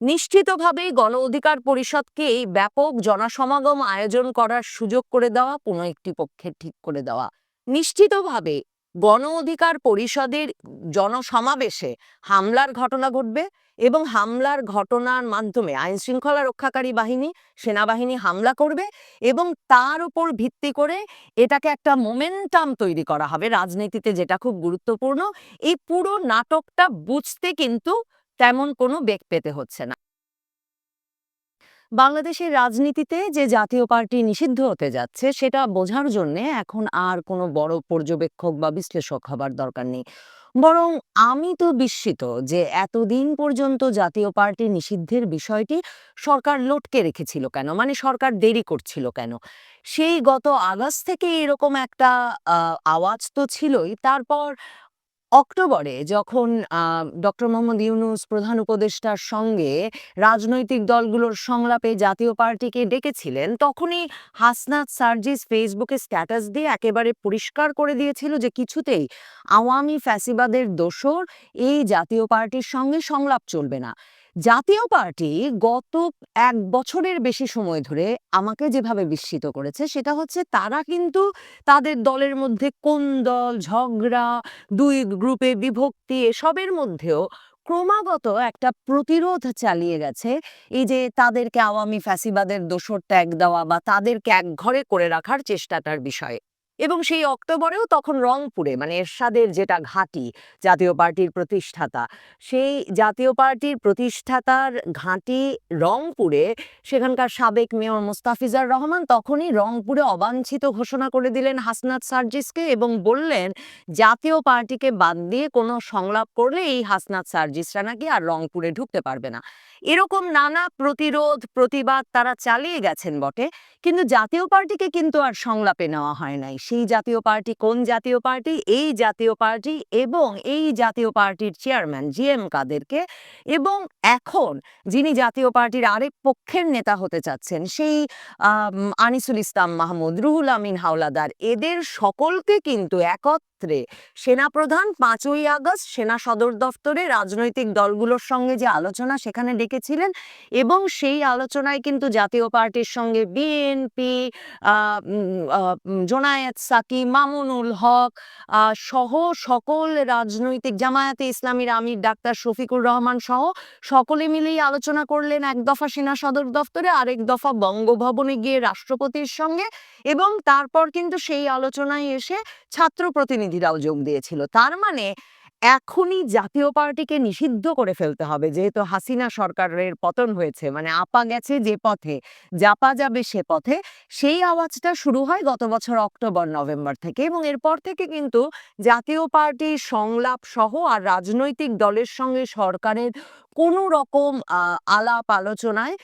নিশ্চিতভাবেই গণ অধিকার পরিষদকে এই ব্যাপক জনসমাগম আয়োজন করার সুযোগ করে দেওয়া কোনো একটি পক্ষে ঠিক করে দেওয়া। নিশ্চিতভাবে গণ অধিকার পরিষদের জনসমাবেশে হামলার ঘটনা ঘটবে এবং হামলার ঘটনার মাধ্যমে আইন শৃঙ্খলা রক্ষাকারী বাহিনী, সেনাবাহিনী হামলা করবে এবং তার উপর ভিত্তি করে এটাকে একটা মোমেন্টাম তৈরি করা হবে। রাজনীতিতে যেটা খুব গুরুত্বপূর্ণ, এই পুরো নাটকটা বুঝতে কিন্তু তেমন কোনো বেগ পেতে হচ্ছে না। বাংলাদেশের রাজনীতিতে যে জাতীয় পার্টি নিষিদ্ধ হতে যাচ্ছে, সেটা বোঝার জন্য এখন আর কোনো বড় পর্যবেক্ষক বা বিশ্লেষক হবার দরকার নেই। বরং আমি তো বিস্মিত যে এতদিন পর্যন্ত জাতীয় পার্টি নিষিদ্ধের বিষয়টি সরকার লটকে রেখেছিল কেন? মানে সরকার দেরি করছিল কেন? সেই গত আগস্ট থেকে এরকম একটা আওয়াজ তো ছিলই। তারপর অক্টোবরে যখন ডক্টর মোহাম্মদ ইউনুস প্রধান উপদেষ্টার সঙ্গে রাজনৈতিক দলগুলোর সংলাপে জাতীয় পার্টিকে ডেকেছিলেন, তখনই হাসনাত সার্জিস ফেসবুকে স্ট্যাটাস দিয়ে একেবারে পরিষ্কার করে দিয়েছিল যে কিছুতেই আওয়ামী ফ্যাসিবাদের দোসর এই জাতীয় পার্টির সঙ্গে সংলাপ চলবে না। জাতীয় পার্টি গত এক বছরের বেশি সময় ধরে আমাকে যেভাবে বিস্মিত করেছে, সেটা হচ্ছে তারা কিন্তু তাদের দলের মধ্যে কোন দল, ঝগড়া, দুই গ্রুপে বিভক্তি, এসবের মধ্যেও ক্রমাগত একটা প্রতিরোধ চালিয়ে গেছে। এই যে তাদেরকে আওয়ামী ফ্যাসিবাদের দোসর ট্যাগ দেওয়া বা তাদেরকে একঘরে করে রাখার চেষ্টাটার বিষয়ে। এবং সেই অক্টোবরেও তখন রংপুরে মানে এরশাদের যেটা ঘাঁটি, জাতীয় পার্টির প্রতিষ্ঠাতা, সেই জাতীয় পার্টির প্রতিষ্ঠাতার ঘাঁটি রংপুরে, সেখানকার সাবেক মেয়র মুস্তাফিজার রহমান তখনই রংপুরে অবাঞ্ছিত ঘোষণা করে দিলেন হাসনাত সার্জিসকে এবং বললেন, জাতীয় পার্টিকে বাদ দিয়ে কোনো সংলাপ করলে এই হাসনাত সার্জিসরা নাকি আর রংপুরে ঢুকতে পারবে না। এরকম নানা প্রতিরোধ, প্রতিবাদ তারা চালিয়ে গেছেন বটে, কিন্তু জাতীয় পার্টিকে কিন্তু আর সংলাপে নেওয়া হয় নাই। সেই জাতীয় পার্টি, কোন জাতীয় পার্টি? এই জাতীয় পার্টি এবং এই জাতীয় পার্টির চেয়ারম্যান জি এম কাদেরকে। এবং এখন যিনি জাতীয় পার্টির আরেক পক্ষের নেতা হতে চাচ্ছেন, সেই আনিসুল ইসলাম মাহমুদ, রুহুল আমিন হাওলাদার, এদের সকলকে কিন্তু একত্রে সেনাপ্রধান পাঁচই আগস্ট সেনা সদর দফতরে রাজনৈতিক দলগুলোর সঙ্গে যে আলোচনা সেখানে ডেকেছিলেন এবং সেই আলোচনায় কিন্তু জাতীয় পার্টির সঙ্গে বিএনপি জোনায়েত সাকি, মামুনুল হক সহ সকল রাজনৈতিক জামায়াতে ইসলামীর আমির ডাক্তার শফিকুর রহমান সহ সকলে মিলেই আলোচনা করলেন এক দফা সেনা সদর দফতরে, আরেক দফা বঙ্গভবনে গিয়ে রাষ্ট্রপতির সঙ্গে এবং তারপর কিন্তু সেই আলোচনায় এসে ছাত্র প্রতিনিধিরাও যোগ দিয়েছিল। তার মানে এখনই জাতীয় পার্টিকে নিষিদ্ধ করে ফেলতে হবে। যেহেতু হাসিনা সরকারের পতন হয়েছে মানে আপা গেছে যে পথে জাপা যাবে সে পথে, সেই আওয়াজটা শুরু হয় গত বছর অক্টোবর, নভেম্বর থেকে। এবং এরপর থেকে কিন্তু জাতীয় পার্টির সংলাপ সহ আর রাজনৈতিক দলের সঙ্গে সরকারের কোনো রকম আলাপ আলোচনায়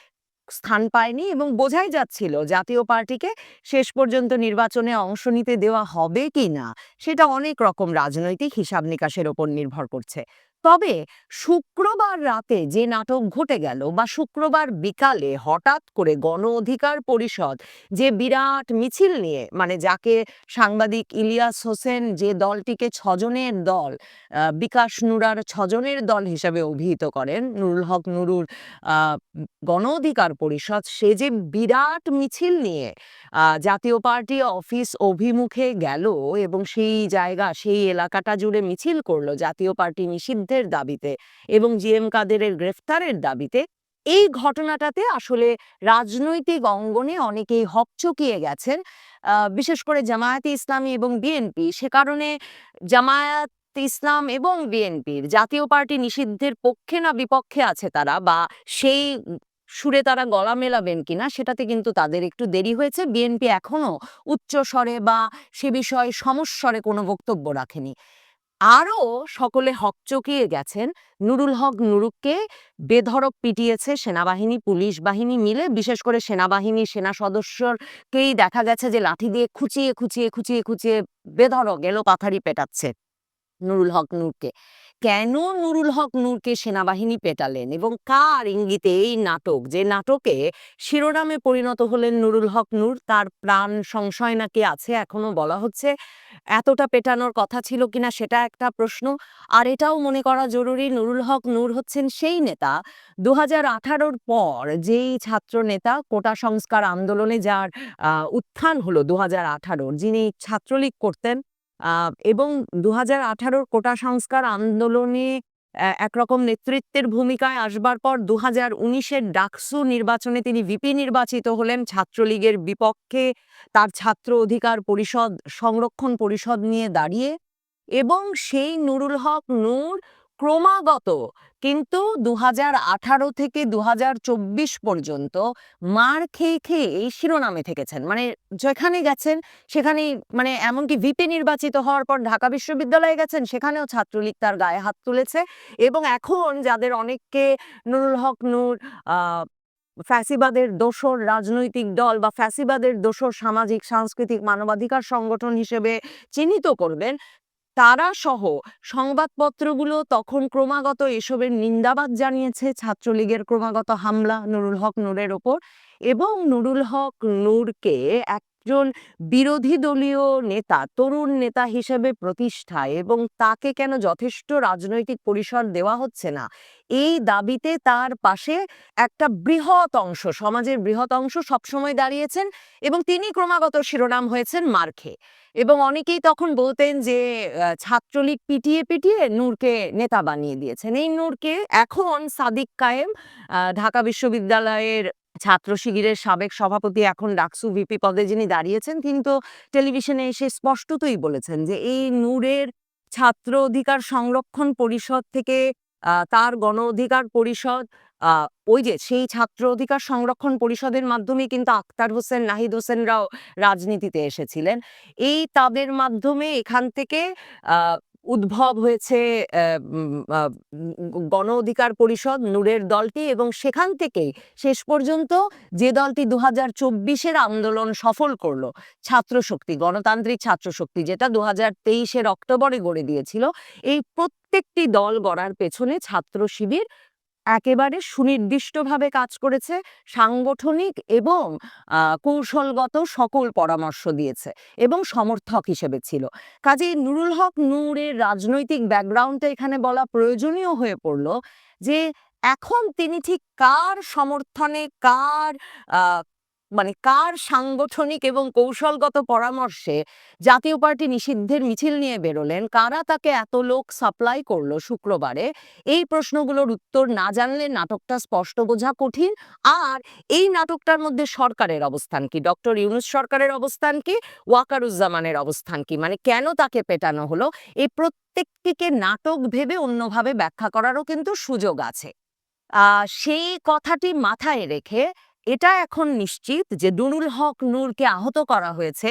স্থান পায়নি এবং বোঝাই যাচ্ছিল জাতীয় পার্টিকে শেষ পর্যন্ত নির্বাচনে অংশ নিতে দেওয়া হবে কি না সেটা অনেক রকম রাজনৈতিক হিসাব নিকাশের ওপর নির্ভর করছে। তবে শুক্রবার রাতে যে নাটক ঘটে গেল বা শুক্রবার বিকালে হঠাৎ করে গণ অধিকার পরিষদ যে বিরাট মিছিল নিয়ে মানে যাকে সাংবাদিক ইলিয়াস হোসেন যে দলটিকে ছজনের দল বিকাশ নুরার ছজনের দল হিসাবে অভিহিত করেন, নুরুল হক নুরুর গণ অধিকার পরিষদ, সে যে বিরাট মিছিল নিয়ে জাতীয় পার্টি অফিস অভিমুখে গেল এবং সেই জায়গা, সেই এলাকাটা জুড়ে মিছিল করল, জাতীয় পার্টি নিষিদ্ধের দাবিতে এবং জি এম কাদেরের গ্রেফতারের দাবিতে এই ঘটনাটাতে আসলে রাজনৈতিক অঙ্গনে অনেকেই হকচকিয়ে গেছেন। বিশেষ করে জামায়াতে ইসলামী এবং বিএনপি। সে কারণে জামায়াত ইসলাম এবং বিএনপির জাতীয় পার্টি নিষিদ্ধের পক্ষে না বিপক্ষে আছে তারা বা সেই সুরে তারা গলা মেলাবেন কিনা সেটাতে কিন্তু তাদের একটু দেরি হয়েছে। বিএনপি এখনও উচ্চ স্বরে বা সে বিষয়ে সমস্বরে কোনো বক্তব্য রাখেনি। আরও সকলে হকচকিয়ে গেছেন। নুরুল হক নুরুককে বেধরক পিটিয়েছে সেনাবাহিনী, পুলিশ বাহিনী মিলে। বিশেষ করে সেনাবাহিনী সেনা সদস্যকেই দেখা গেছে যে লাঠি দিয়ে খুঁচিয়ে খুঁচিয়ে খুঁচিয়ে খুঁচিয়ে বেধরক এলো পাথারি পেটাচ্ছে নুরুল হক নূরকে কেন নুরুল হক নূরকে সেনাবাহিনী পেটালেন এবং কার ইঙ্গিতে এই নাটক? যে নাটকে শিরোনামে পরিণত হলেন নুরুল হক নূর, তার প্রাণ সংশয় নাকি আছে এখনও বলা হচ্ছে? এতটা পেটানোর কথা ছিল কিনা সেটা একটা প্রশ্ন। আর এটাও মনে করা জরুরি, নুরুল হক নূর হচ্ছেন সেই নেতা দু হাজার পর যেই ছাত্র নেতা কোটা সংস্কার আন্দোলনে যার উত্থান হলো দু হাজার যিনি ছাত্রলীগ করতেন এবং দু হাজার আঠারোর কোটা সংস্কার আন্দোলনে একরকম নেতৃত্বের ভূমিকায় আসবার পর দু হাজার উনিশের ডাকসু নির্বাচনে তিনি ভিপি নির্বাচিত হলেন। ছাত্রলীগের বিপক্ষে তার ছাত্র অধিকার পরিষদ সংরক্ষণ পরিষদ নিয়ে দাঁড়িয়ে এবং সেই নুরুল হক নূর ক্রমাগত কিন্তু দু আঠারো থেকে দু পর্যন্ত মার খেয়ে খেয়ে এই শিরোনামে থেকেছেন। মানে যেখানে গেছেন, সেখানেই মানে এমনকি ভিপি নির্বাচিত হওয়ার পর ঢাকা বিশ্ববিদ্যালয়ে গেছেন, সেখানেও ছাত্রলীগ তার গায়ে হাত তুলেছে এবং এখন যাদের অনেককে নুরুল হক নূর ফ্যাসিবাদের দোসর রাজনৈতিক দল বা ফ্যাসিবাদের দোসর সামাজিক, সাংস্কৃতিক মানবাধিকার সংগঠন হিসেবে চিহ্নিত করবেন তারা সহ সংবাদপত্রগুলো তখন ক্রমাগত এসবের নিন্দাবাদ জানিয়েছে, ছাত্রলীগের ক্রমাগত হামলা নুরুল হক নূরের ওপর এবং নুরুল হক নূরকে একজন বিরোধী দলীয় নেতা, তরুণ নেতা হিসেবে প্রতিষ্ঠা এবং তাকে কেন যথেষ্ট রাজনৈতিক পরিসর দেওয়া হচ্ছে না? এই দাবিতে তার পাশে একটা বৃহৎ অংশ, সমাজের বৃহৎ অংশ সবসময় দাঁড়িয়েছেন এবং তিনি ক্রমাগত শিরোনাম হয়েছেন মার্খে এবং অনেকেই তখন বলতেন যে ছাত্রলীগ পিটিয়ে পিটিয়ে নূরকে নেতা বানিয়ে দিয়েছেন। এই নূরকে এখন সাদিক কায়েম ঢাকা বিশ্ববিদ্যালয়ের ছাত্র শিবিরের সাবেক সভাপতি এখন ডাকসু ভিপি পদে যিনি দাঁড়িয়েছেন, তিনি তো টেলিভিশনে এসে স্পষ্টতই বলেছেন যে এই নূরের ছাত্র অধিকার সংরক্ষণ পরিষদ থেকে তার গণ অধিকার পরিষদ ওই যে সেই ছাত্র অধিকার সংরক্ষণ পরিষদের মাধ্যমে কিন্তু আক্তার হোসেন, নাহিদ হোসেনরাও রাজনীতিতে এসেছিলেন। এই তাদের মাধ্যমে এখান থেকে উদ্ভব হয়েছে গণ অধিকার পরিষদ, নূরের দলটি এবং সেখান থেকেই শেষ পর্যন্ত যে দলটি দু হাজার চব্বিশের আন্দোলন সফল করল ছাত্র শক্তি গণতান্ত্রিক ছাত্র শক্তি যেটা দু হাজার তেইশের অক্টোবরে গড়ে দিয়েছিল, এই প্রত্যেকটি দল গড়ার পেছনে ছাত্র শিবির একেবারে সুনির্দিষ্টভাবে কাজ করেছে, সাংগঠনিক এবং কৌশলগত সকল পরামর্শ দিয়েছে এবং সমর্থক হিসেবে ছিল। কাজে নুরুল হক নূরের রাজনৈতিক ব্যাকগ্রাউন্ডটা এখানে বলা প্রয়োজনীয় হয়ে পড়ল যে, এখন তিনি ঠিক কার সমর্থনে, কার মানে কার সাংগঠনিক এবং কৌশলগত পরামর্শে জাতীয় পার্টি নিষিদ্ধের মিছিল নিয়ে বেরোলেন? কারা তাকে এত লোক সাপ্লাই করল শুক্রবারে? এই প্রশ্নগুলোর উত্তর না জানলে নাটকটা স্পষ্ট বোঝা কঠিন। আর এই নাটকটার মধ্যে সরকারের অবস্থান কি? ডক্টর ইউনুস সরকারের অবস্থান কি? ওয়াকারুজ্জামানের অবস্থান কি? মানে কেন তাকে পেটানো হলো? এই প্রত্যেকটিকে নাটক ভেবে অন্যভাবে ব্যাখ্যা করারও কিন্তু সুযোগ আছে। সেই কথাটি মাথায় রেখে এটা এখন নিশ্চিত যে নুরুল হক নূরকে আহত করা হয়েছে।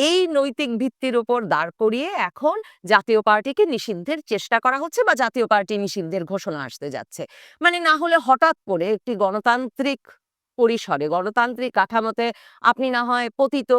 এই নৈতিক ভিত্তির উপর দাঁড় করিয়ে এখন জাতীয় পার্টিকে নিষিদ্ধের চেষ্টা করা হচ্ছে বা জাতীয় পার্টি নিষিদ্ধের ঘোষণা আসতে যাচ্ছে। মানে না হলে হঠাৎ করে একটি গণতান্ত্রিক পরিসরে। গণতান্ত্রিক কাঠামোতে আপনি না হয় পতিত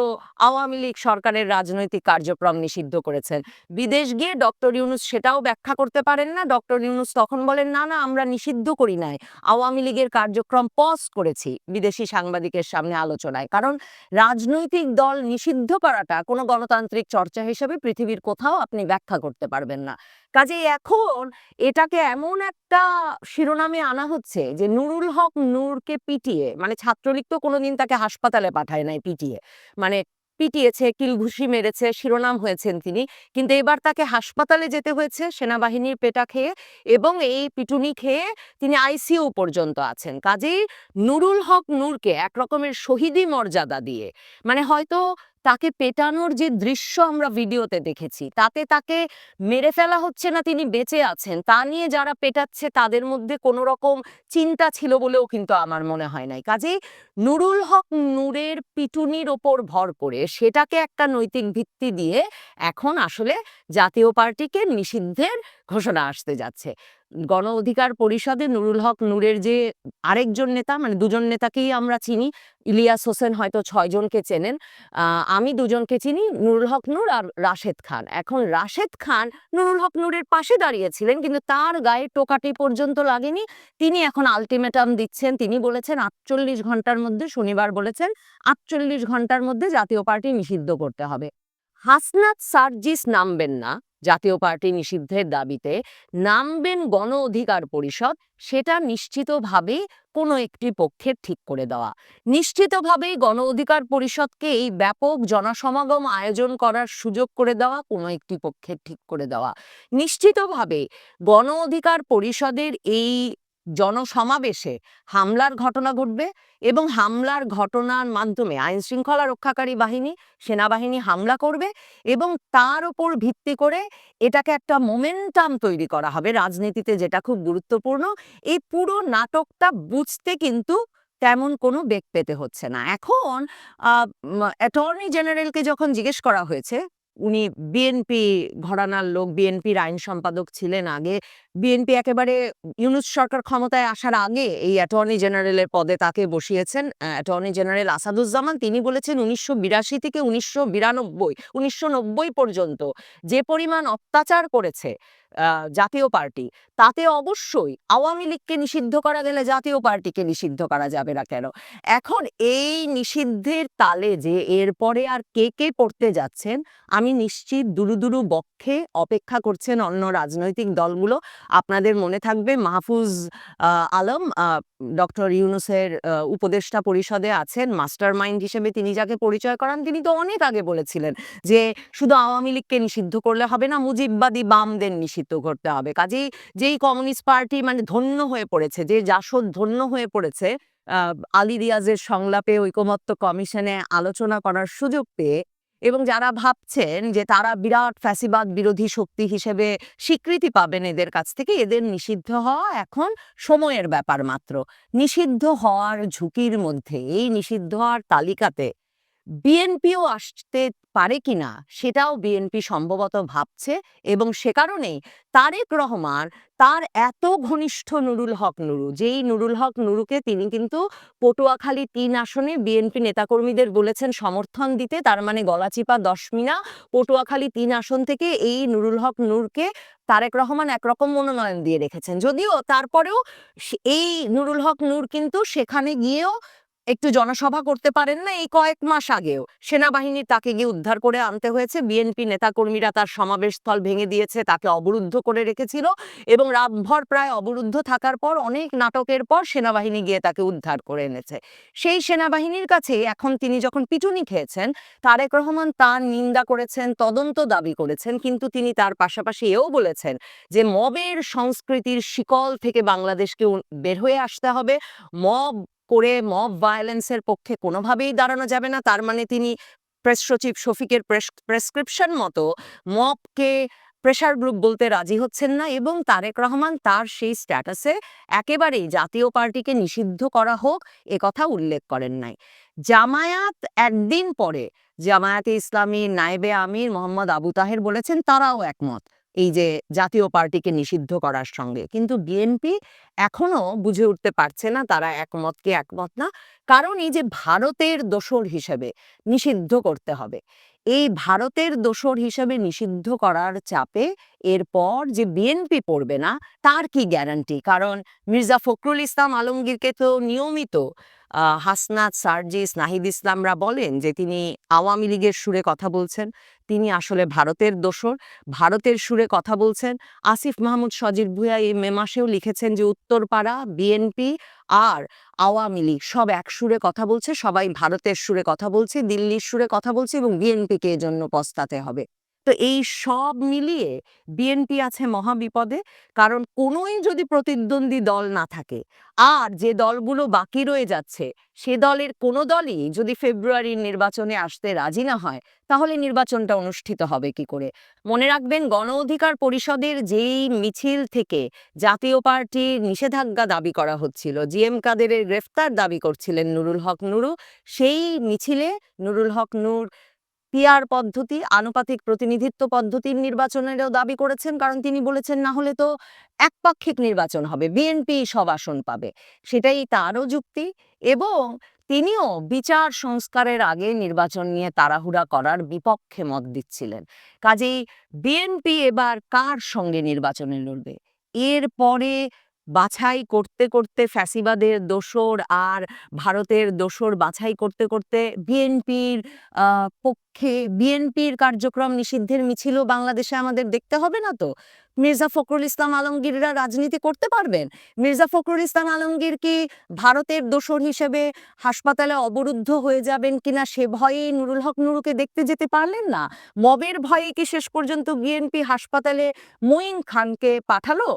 আওয়ামী লীগ সরকারের রাজনৈতিক কার্যক্রম নিষিদ্ধ করেছেন। বিদেশ গিয়ে ডক্টর ইউনুস সেটাও ব্যাখ্যা করতে পারেন না। ডক্টর ইউনুস তখন বলেন, না না, আমরা নিষিদ্ধ করি নাই। আওয়ামী লীগের কার্যক্রম পজ করেছি বিদেশি সাংবাদিকের সামনে আলোচনায়। কারণ রাজনৈতিক দল নিষিদ্ধ করাটা কোনো গণতান্ত্রিক চর্চা হিসেবে পৃথিবীর কোথাও আপনি ব্যাখ্যা করতে পারবেন না। কাজেই এখন এটাকে এমন একটা শিরোনামে আনা হচ্ছে যে নুরুল হক নূরকে পিটিয়ে মানে ছাত্রলীগ তো কোনোদিন তাকে হাসপাতালে পাঠায় নাই পিটিয়ে মানে পিটিয়েছে, কিলঘুষি মেরেছে, শিরোনাম হয়েছেন তিনি, কিন্তু এবার তাকে হাসপাতালে যেতে হয়েছে সেনাবাহিনীর পেটা খেয়ে এবং এই পিটুনি খেয়ে তিনি আইসিইউ পর্যন্ত আছেন। কাজেই নুরুল হক নূরকে এক রকমের শহীদি মর্যাদা দিয়ে মানে হয়তো তাকে পেটানোর যে দৃশ্য আমরা ভিডিওতে দেখেছি, তাতে তাকে মেরে ফেলা হচ্ছে না তিনি বেঁচে আছেন, তা নিয়ে যারা পেটাচ্ছে তাদের মধ্যে কোনো রকম চিন্তা ছিল বলেও কিন্তু আমার মনে হয় নাই। কাজেই নুরুল হক নূরের পিটুনির ওপর ভর করে সেটাকে একটা নৈতিক ভিত্তি দিয়ে এখন আসলে জাতীয় পার্টিকে নিষিদ্ধের ঘোষণা আসতে যাচ্ছে। গণ অধিকার পরিষদে নুরুল হক নূরের যে আরেকজন নেতা মানে দুজন নেতাকেই আমরা চিনি, ইলিয়াস হোসেন হয়তো ছয়জনকে চেনেন আমি দুজনকে চিনি, নুরুল হক নূর আর রাশেদ খান। এখন রাশেদ খান নুরুল হক নূরের পাশে দাঁড়িয়েছিলেন, কিন্তু তার গায়ে টোকাটি পর্যন্ত লাগেনি। তিনি এখন আলটিমেটাম দিচ্ছেন, তিনি বলেছেন আটচল্লিশ ঘণ্টার মধ্যে, শনিবার বলেছেন, আটচল্লিশ ঘণ্টার মধ্যে জাতীয় পার্টি নিষিদ্ধ করতে হবে। হাসনাত সার্জিস নামবেন না, জাতীয় পার্টি নিষিদ্ধের দাবিতে নামবেন গণ অধিকার পরিষদ, সেটা নিশ্চিতভাবে কোনো একটি পক্ষের ঠিক করে দেওয়া। নিশ্চিতভাবেই গণ অধিকার পরিষদকে এই ব্যাপক জনসমাগম আয়োজন করার সুযোগ করে দেওয়া, কোনো একটি পক্ষের ঠিক করে দেওয়া। নিশ্চিতভাবে গণ অধিকার পরিষদের এই জনসমাবেশে হামলার ঘটনা ঘটবে এবং হামলার ঘটনার মাধ্যমে আইন শৃঙ্খলা রক্ষাকারী বাহিনী, সেনাবাহিনী হামলা করবে এবং তার ওপর ভিত্তি করে এটাকে একটা মোমেন্টাম তৈরি করা হবে। রাজনীতিতে যেটা খুব গুরুত্বপূর্ণ, এই পুরো নাটকটা বুঝতে কিন্তু তেমন কোনো বেগ পেতে হচ্ছে না। এখন অ্যাটর্নি জেনারেলকে যখন জিজ্ঞেস করা হয়েছে, উনি বিএনপি ঘরানার লোক বিএনপির আইন সম্পাদক ছিলেন আগে বিএনপি একেবারে ইউনুস সরকার ক্ষমতায় আসার আগে এই অ্যাটর্নি জেনারেলের পদে তাকে বসিয়েছেন অ্যাটর্নি জেনারেল আসাদুজ্জামান। তিনি বলেছেন উনিশশো বিরাশি থেকে উনিশশো বিরানব্বই, উনিশশো পর্যন্ত যে পরিমাণ অত্যাচার করেছে জাতীয় পার্টি, তাতে অবশ্যই আওয়ামী লীগকে নিষিদ্ধ করা গেলে জাতীয় পার্টিকে নিষিদ্ধ করা যাবে না কেন? এখন এই নিষিদ্ধের তালে যে এরপরে আর কে কে পড়তে যাচ্ছেন, আমি নিশ্চিত দুরু দুরু বক্ষে অপেক্ষা করছেন অন্য রাজনৈতিক দলগুলো। আপনাদের মনে থাকবে মাহফুজ আলম ডক্টর ইউনুসের উপদেষ্টা পরিষদে আছেন মাস্টার মাইন্ড হিসেবে তিনি যাকে পরিচয় করান, তিনি তো অনেক আগে বলেছিলেন যে শুধু আওয়ামী লীগকে নিষিদ্ধ করলে হবে না, মুজিববাদী বামদের নিষিদ্ধ করতে হবে। কাজেই যেই কমিউনিস্ট পার্টি মানে ধন্য হয়ে পড়েছে, যে জাসদ ধন্য হয়ে পড়েছে আলী রিয়াজের সংলাপে ঐকমত্য কমিশনে আলোচনা করার সুযোগ পেয়ে এবং যারা ভাবছেন যে তারা বিরাট ফ্যাসিবাদ বিরোধী শক্তি হিসেবে স্বীকৃতি পাবেন এদের কাছ থেকে, এদের নিষিদ্ধ হওয়া এখন সময়ের ব্যাপার মাত্র। নিষিদ্ধ হওয়ার ঝুঁকির মধ্যে, এই নিষিদ্ধ হওয়ার তালিকাতে বিএনপিও আসতে পারে কিনা সেটাও বিএনপি সম্ভবত ভাবছে এবং সে কারণেই তারেক রহমান, তার এত ঘনিষ্ঠ নুরুল হক নুরু, যেই নুরুল হক নুরুকে তিনি কিন্তু পটুয়াখালী তিন আসনে বিএনপি নেতাকর্মীদের বলেছেন সমর্থন দিতে, তার মানে গলাচিপা দশমিনা পটুয়াখালী তিন আসন থেকে এই নুরুল হক নূরকে তারেক রহমান একরকম মনোনয়ন দিয়ে রেখেছেন। যদিও তারপরেও এই নুরুল হক নূর কিন্তু সেখানে গিয়েও একটু জনসভা করতে পারেন না এই কয়েক মাস আগেও। সেনাবাহিনী তাকে গিয়ে উদ্ধার করে আনতে হয়েছে। বিএনপি নেতাকর্মীরা তার সমাবেশ স্থল ভেঙে দিয়েছে, তাকে অবরুদ্ধ করে রেখেছিল এবং রাতভর প্রায় অবরুদ্ধ থাকার পর অনেক নাটকের পর সেনাবাহিনী গিয়ে তাকে উদ্ধার করে এনেছে। সেই সেনাবাহিনীর কাছে এখন তিনি যখন পিটুনি খেয়েছেন, তারেক রহমান তার নিন্দা করেছেন, তদন্ত দাবি করেছেন, কিন্তু তিনি তার পাশাপাশি এও বলেছেন যে মবের সংস্কৃতির শিকল থেকে বাংলাদেশকে বের হয়ে আসতে হবে। মব করে মব ভায়োলেন্সের পক্ষে কোনোভাবেই দাঁড়ানো যাবে না। তার মানে তিনি প্রেস সচিব শফিকের প্রেসক্রিপশন মতো মবকে প্রেশার গ্রুপ বলতে রাজি হচ্ছেন না এবং তারেক রহমান তার সেই স্ট্যাটাসে একেবারেই জাতীয় পার্টিকে নিষিদ্ধ করা হোক, এ কথা উল্লেখ করেন নাই। জামায়াত একদিন পরে, জামায়াতে ইসলামী নায়েবে আমির মোহাম্মদ আবু তাহের বলেছেন, তারাও একমত। এই যে জাতীয় পার্টিকে নিষিদ্ধ করার সঙ্গে। কিন্তু বিএনপি এখনও বুঝে উঠতে পারছে না, তারা একমত কি একমত না। কারণ এই যে ভারতের দোসর হিসেবে নিষিদ্ধ করতে হবে। এই ভারতের দোসর হিসেবে নিষিদ্ধ করার চাপে এরপর যে বিএনপি পড়বে না, তার কি গ্যারান্টি কারণ মির্জা ফখরুল ইসলাম আলমগীরকে তো নিয়মিত হাসনাত সার্জিস নাহিদ ইসলামরা বলেন যে, তিনি আওয়ামী লীগের সুরে কথা বলছেন। তিনি আসলে ভারতের দোসর ভারতের সুরে কথা বলছেন। আসিফ মাহমুদ সজির ভুঁইয়া এই মে মাসেও লিখেছেন যে, উত্তরপাড়া, বিএনপি আর আওয়ামী লীগ সব এক সুরে কথা বলছে। সবাই ভারতের সুরে কথা বলছে, দিল্লির সুরে কথা বলছে এবং বিএনপিকে এজন্য পস্তাতে হবে। তো এই সব মিলিয়ে বিএনপি আছে মহা বিপদে কারণ কোনোই যদি প্রতিদ্বন্দ্বী দল না থাকে, আর যে দলগুলো বাকি রয়ে যাচ্ছে, সে দলের কোনো দলই যদি ফেব্রুয়ারির নির্বাচনে আসতে রাজি না হয়, তাহলে নির্বাচনটা অনুষ্ঠিত হবে কি করে? মনে রাখবেন, গণ অধিকার পরিষদের যেই মিছিল থেকে জাতীয় পার্টির নিষেধাজ্ঞা দাবি করা হচ্ছিল, জি এম কাদেরের গ্রেফতার দাবি করছিলেন নুরুল হক নুরু, সেই মিছিলে নুরুল হক নূর পিআর পদ্ধতি, আনুপাতিক প্রতিনিধিত্ব পদ্ধতির নির্বাচনেরও দাবি করেছেন। কারণ তিনি বলেছেন, না হলে তো একপাক্ষিক নির্বাচন হবে বিএনপি সব আসন পাবে। সেটাই তারও যুক্তি এবং তিনিও বিচার সংস্কারের আগে নির্বাচন নিয়ে তাড়াহুড়া করার বিপক্ষে মত দিচ্ছিলেন। কাজেই বিএনপি এবার কার সঙ্গে নির্বাচনে লড়বে? এরপরে বাছাই করতে করতে ফ্যাসিবাদের দোসর আর ভারতের দোসর বাছাই করতে করতে বিএনপির পক্ষে, বিএনপির কার্যক্রম নিষিদ্ধের মিছিলও বাংলাদেশে আমাদের দেখতে হবে না তো? মির্জা ফখরুল ইসলাম আলমগীররা রাজনীতি করতে পারবেন? মির্জা ফখরুল ইসলাম আলমগীর কি ভারতের দোসর হিসেবে হাসপাতালে অবরুদ্ধ হয়ে যাবেন কিনা সে ভয়েই নুরুল হক নুরুকে দেখতে যেতে পারলেন না? মবের ভয়ে কি শেষ পর্যন্ত বিএনপি হাসপাতালে মঈন খানকে পাঠালো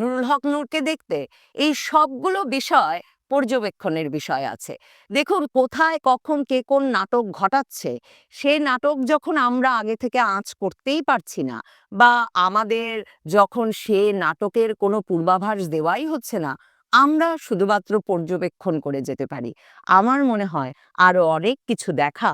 নুরুল হক নূরকে দেখতে? এই সবগুলো বিষয় পর্যবেক্ষণের বিষয় আছে। দেখুন, কোথায়, কখন, কে কোন নাটক ঘটাচ্ছে, সে নাটক যখন আমরা আগে থেকে আঁচ করতেই পারছি না বা আমাদের যখন সে নাটকের কোনো পূর্বাভাস দেওয়াই হচ্ছে না, আমরা শুধুমাত্র পর্যবেক্ষণ করে যেতে পারি। আমার মনে হয় আরও অনেক কিছু দেখা